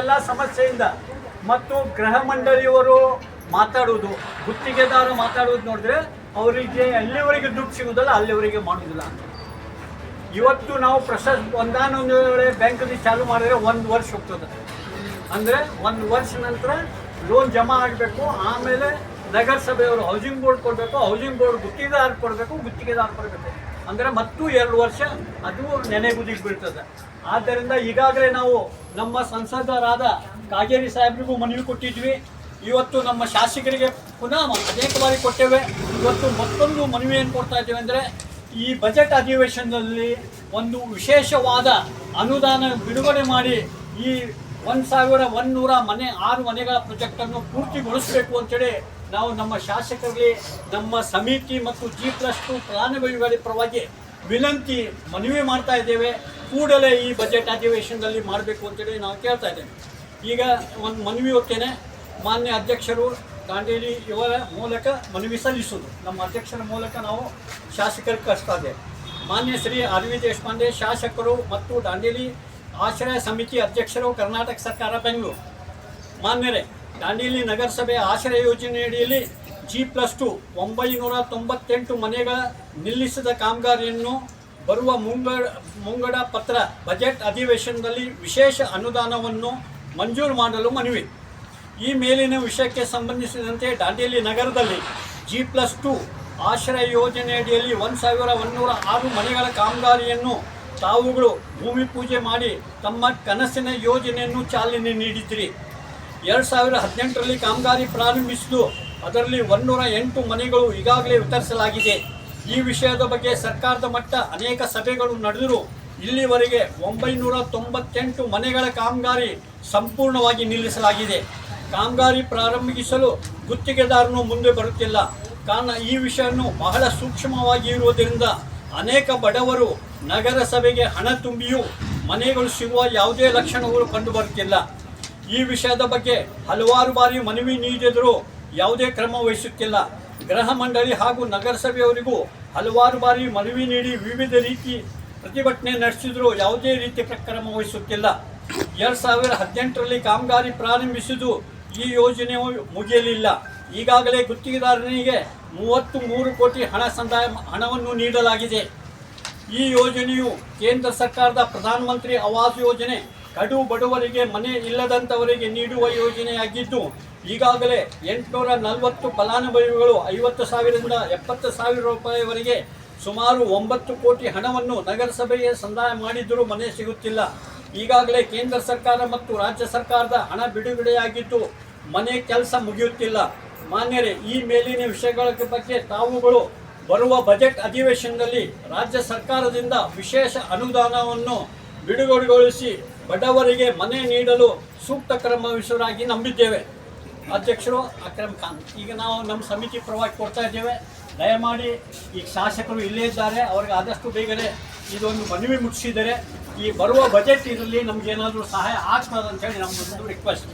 ಎಲ್ಲ ಸಮಸ್ಯೆಯಿಂದ ಮತ್ತು ಗೃಹ ಮಂಡಳಿಯವರು ಮಾತಾಡುವುದು, ಗುತ್ತಿಗೆದಾರ ಮಾತಾಡುವುದು ನೋಡಿದ್ರೆ ಅವರಿಗೆ ಎಲ್ಲಿವರೆಗೆ ದುಡ್ಡು ಸಿಗುವುದಲ್ಲ ಅಲ್ಲಿವರೆಗೆ ಮಾಡುವುದಿಲ್ಲ. ಇವತ್ತು ನಾವು ಪ್ರಶಸ್ತಿ ಒಂದಾನೊಂದು ವೇಳೆ ಬ್ಯಾಂಕಲ್ಲಿ ಚಾಲು ಮಾಡಿದ್ರೆ ಒಂದು ವರ್ಷ ಹೋಗ್ತದೆ. ಅಂದರೆ ಒಂದು ವರ್ಷ ನಂತರ ಲೋನ್ ಜಮಾ ಆಗಬೇಕು, ಆಮೇಲೆ ನಗರಸಭೆಯವರು ಹೌಸಿಂಗ್ ಬೋರ್ಡ್ ಕೊಡಬೇಕು ಹೌಸಿಂಗ್ ಬೋರ್ಡ್ ಗುತ್ತಿಗೆದಾರ ಕೊಡಬೇಕು ಗುತ್ತಿಗೆದಾರ ಕೊಡಬೇಕು. ಅಂದರೆ ಮತ್ತೂ ಎರಡು ವರ್ಷ ಅದು ನೆನೆಗುದಿಗೆ ಬೀಳ್ತದೆ. ಆದ್ದರಿಂದ ಈಗಾಗಲೇ ನಾವು ನಮ್ಮ ಸಂಸದರಾದ ಕಾಗೇರಿ ಸಾಹೇಬ್ರಿಗೂ ಮನವಿ ಕೊಟ್ಟಿದ್ವಿ. ಇವತ್ತು ನಮ್ಮ ಶಾಸಕರಿಗೆ ಪುನಃ ಅನೇಕ ಬಾರಿ ಕೊಟ್ಟೇವೆ. ಇವತ್ತು ಮತ್ತೊಂದು ಮನವಿ ಏನು ಕೊಡ್ತಾ ಇದ್ದೇವೆ ಅಂದರೆ ಈ ಬಜೆಟ್ ಅಧಿವೇಶನದಲ್ಲಿ ಒಂದು ವಿಶೇಷವಾದ ಅನುದಾನ ಬಿಡುಗಡೆ ಮಾಡಿ ಈ ಒಂದು ಸಾವಿರ ಒಂದೂರ ಮನೆ, ಆರು ಮನೆಗಳ ಪ್ರೊಜೆಕ್ಟನ್ನು ಪೂರ್ತಿಗೊಳಿಸಬೇಕು ಅಂತೇಳಿ ನಾವು ನಮ್ಮ ಶಾಸಕರಿಗೆ, ನಮ್ಮ ಸಮಿತಿ ಮತ್ತು ಜಿ ಪ್ಲಸ್ ಟು ಫಲಾನುಭವಿಗಳ ಪರವಾಗಿ ವಿನಂತಿ ಮನವಿ ಮಾಡ್ತಾ ಇದ್ದೇವೆ. ಕೂಡಲೇ ಈ ಬಜೆಟ್ ಅಧಿವೇಶನದಲ್ಲಿ ಮಾಡಬೇಕು ಅಂತೇಳಿ ನಾವು ಕೇಳ್ತಾ ಇದ್ದೇವೆ. ಈಗ ಒಂದು ಮನವಿ ಹೊತ್ತೇನೆ. ಮಾನ್ಯ ಅಧ್ಯಕ್ಷರು ದಾಂಡೇಲಿ ಇವರ ಮೂಲಕ ಮನವಿ ಸಲ್ಲಿಸುವುದು. ನಮ್ಮ ಅಧ್ಯಕ್ಷರ ಮೂಲಕ ನಾವು ಶಾಸಕರು ಕಳಿಸ್ತಾ ಇದ್ದೇವೆ. ಮಾನ್ಯ ಶ್ರೀ ಅರವಿಂದ್ ದೇಶಪಾಂಡೆ, ಶಾಸಕರು ಮತ್ತು ದಾಂಡೇಲಿ ಆಶ್ರಯ ಸಮಿತಿ ಅಧ್ಯಕ್ಷರು ಕರ್ನಾಟಕ ಸರ್ಕಾರ, ಬೆಂಗಳೂರು. ಮಾನ್ಯರೇ, ದಾಂಡೇಲಿ ನಗರಸಭೆ ಆಶ್ರಯ ಯೋಜನೆಯಡಿಯಲ್ಲಿ ಜಿ ಪ್ಲಸ್ ಟು ಒಂಬೈನೂರ ತೊಂಬತ್ತೆಂಟು ಮನೆಗಳ ನಿಲ್ಲಿಸಿದ ಕಾಮಗಾರಿಯನ್ನು ಬರುವ ಮುಂಗಡ ಮುಂಗಡ ಪತ್ರ ಬಜೆಟ್ ಅಧಿವೇಶನದಲ್ಲಿ ವಿಶೇಷ ಅನುದಾನವನ್ನು ಮಂಜೂರು ಮಾಡಲು ಮನವಿ. ಈ ಮೇಲಿನ ವಿಷಯಕ್ಕೆ ಸಂಬಂಧಿಸಿದಂತೆ ದಾಂಡೇಲಿ ನಗರದಲ್ಲಿ ಜಿ ಪ್ಲಸ್ ಟು ಆಶ್ರಯ ಯೋಜನೆಯಡಿಯಲ್ಲಿ ಒಂದು ಸಾವಿರ ಒಂದೂರ ಆರು ಮನೆಗಳ ಕಾಮಗಾರಿಯನ್ನು ತಾವುಗಳು ಭೂಮಿ ಪೂಜೆ ಮಾಡಿ ತಮ್ಮ ಕನಸಿನ ಯೋಜನೆಯನ್ನು ಚಾಲನೆ ನೀಡಿದ್ರಿ. ಎರಡು ಸಾವಿರ ಹದಿನೆಂಟರಲ್ಲಿ ಕಾಮಗಾರಿ ಪ್ರಾರಂಭಿಸಿದ್ದು ಅದರಲ್ಲಿ ಒಂದೂರ ಎಂಟು ಮನೆಗಳು ಈಗಾಗಲೇ ವಿತರಿಸಲಾಗಿದೆ. ಈ ವಿಷಯದ ಬಗ್ಗೆ ಸರ್ಕಾರದ ಮಟ್ಟ ಅನೇಕ ಸಭೆಗಳು ನಡೆದರೂ ಇಲ್ಲಿವರೆಗೆ ಒಂಬೈನೂರ ತೊಂಬತ್ತೆಂಟು ಮನೆಗಳ ಕಾಮಗಾರಿ ಸಂಪೂರ್ಣವಾಗಿ ನಿಲ್ಲಿಸಲಾಗಿದೆ. ಕಾಮಗಾರಿ ಪ್ರಾರಂಭಿಸಲು ಗುತ್ತಿಗೆದಾರನು ಮುಂದೆ ಬರುತ್ತಿಲ್ಲ. ಕಾರಣ ಈ ವಿಷಯವನ್ನು ಬಹಳ ಸೂಕ್ಷ್ಮವಾಗಿ ಇರುವುದರಿಂದ ಅನೇಕ ಬಡವರು ನಗರಸಭೆಗೆ ಹಣ ತುಂಬಿಯೂ ಮನೆಗಳು ಸಿಗುವ ಯಾವುದೇ ಲಕ್ಷಣಗಳು ಕಂಡುಬರುತ್ತಿಲ್ಲ. ಈ ವಿಷಯದ ಬಗ್ಗೆ ಹಲವಾರು ಬಾರಿ ಮನವಿ ನೀಡಿದರೂ ಯಾವುದೇ ಕ್ರಮ ವಹಿಸುತ್ತಿಲ್ಲ ಗೃಹ ಮಂಡಳಿ ಹಾಗೂ ನಗರಸಭೆಯವರಿಗೂ ಹಲವಾರು ಬಾರಿ ಮನವಿ ನೀಡಿ ವಿವಿಧ ರೀತಿ ಪ್ರತಿಭಟನೆ ನಡೆಸಿದರೂ ಯಾವುದೇ ರೀತಿ ಕ್ರಮ ವಹಿಸುತ್ತಿಲ್ಲ ಎರಡು ಸಾವಿರದ ಹದಿನೆಂಟರಲ್ಲಿ ಕಾಮಗಾರಿ ಪ್ರಾರಂಭಿಸಿದ್ದು ಈ ಯೋಜನೆ ಮುಗಿಯಲಿಲ್ಲ. ಈಗಾಗಲೇ ಗುತ್ತಿಗೆದಾರನಿಗೆ ಮೂವತ್ತು ಮೂರು ಕೋಟಿ ಹಣ ಸಂದಾಯ ಹಣವನ್ನು ನೀಡಲಾಗಿದೆ. ಈ ಯೋಜನೆಯು ಕೇಂದ್ರ ಸರ್ಕಾರದ ಪ್ರಧಾನಮಂತ್ರಿ ಆವಾಸ್ ಯೋಜನೆ, ಕಡು ಬಡವರಿಗೆ ಮನೆ ಇಲ್ಲದಂಥವರಿಗೆ ನೀಡುವ ಯೋಜನೆಯಾಗಿದ್ದು ಈಗಾಗಲೇ ಎಂಟುನೂರ ನಲವತ್ತು ಫಲಾನುಭವಿಗಳು ಐವತ್ತು ಸಾವಿರದಿಂದ ಎಪ್ಪತ್ತು ಸಾವಿರ ರೂಪಾಯಿವರೆಗೆ ಸುಮಾರು ಒಂಬತ್ತು ಕೋಟಿ ಹಣವನ್ನು ನಗರಸಭೆಗೆ ಸಂದಾಯ ಮಾಡಿದರೂ ಮನೆ ಸಿಗುತ್ತಿಲ್ಲ. ಈಗಾಗಲೇ ಕೇಂದ್ರ ಸರ್ಕಾರ ಮತ್ತು ರಾಜ್ಯ ಸರ್ಕಾರದ ಹಣ ಬಿಡುಗಡೆಯಾಗಿದ್ದು ಮನೆ ಕೆಲಸ ಮುಗಿಯುತ್ತಿಲ್ಲ. ಮಾನ್ಯರೇ, ಈ ಮೇಲಿನ ವಿಷಯಗಳ ಬಗ್ಗೆ ತಾವುಗಳು ಬರುವ ಬಜೆಟ್ ಅಧಿವೇಶನದಲ್ಲಿ ರಾಜ್ಯ ಸರ್ಕಾರದಿಂದ ವಿಶೇಷ ಅನುದಾನವನ್ನು ಬಿಡುಗಡೆಗೊಳಿಸಿ ಬಡವರಿಗೆ ಮನೆ ನೀಡಲು ಸೂಕ್ತ ಕ್ರಮ ವಹಿಸುವುದಾಗಿ ನಂಬಿದ್ದೇವೆ. ಅಧ್ಯಕ್ಷರು ಅಕ್ರಮ್ ಖಾನ್. ಈಗ ನಾವು ನಮ್ಮ ಸಮಿತಿ ಪರವಾಗಿ ಕೊಡ್ತಾ ಇದ್ದೇವೆ. ದಯಮಾಡಿ ಈಗ ಶಾಸಕರು ಇಲ್ಲೇ ಇದ್ದಾರೆ. ಅವ್ರಿಗೆ ಆದಷ್ಟು ಬೇಗನೆ ಇದೊಂದು ಮನವಿ ಮುಟ್ಟಿಸಿದರೆ ಈ ಬರುವ ಬಜೆಟ್ ಇದರಲ್ಲಿ ನಮಗೇನಾದರೂ ಸಹಾಯ ಆಗ್ತದೆ ಅಂತೇಳಿ ನಮ್ಮದೊಂದು ರಿಕ್ವೆಸ್ಟ್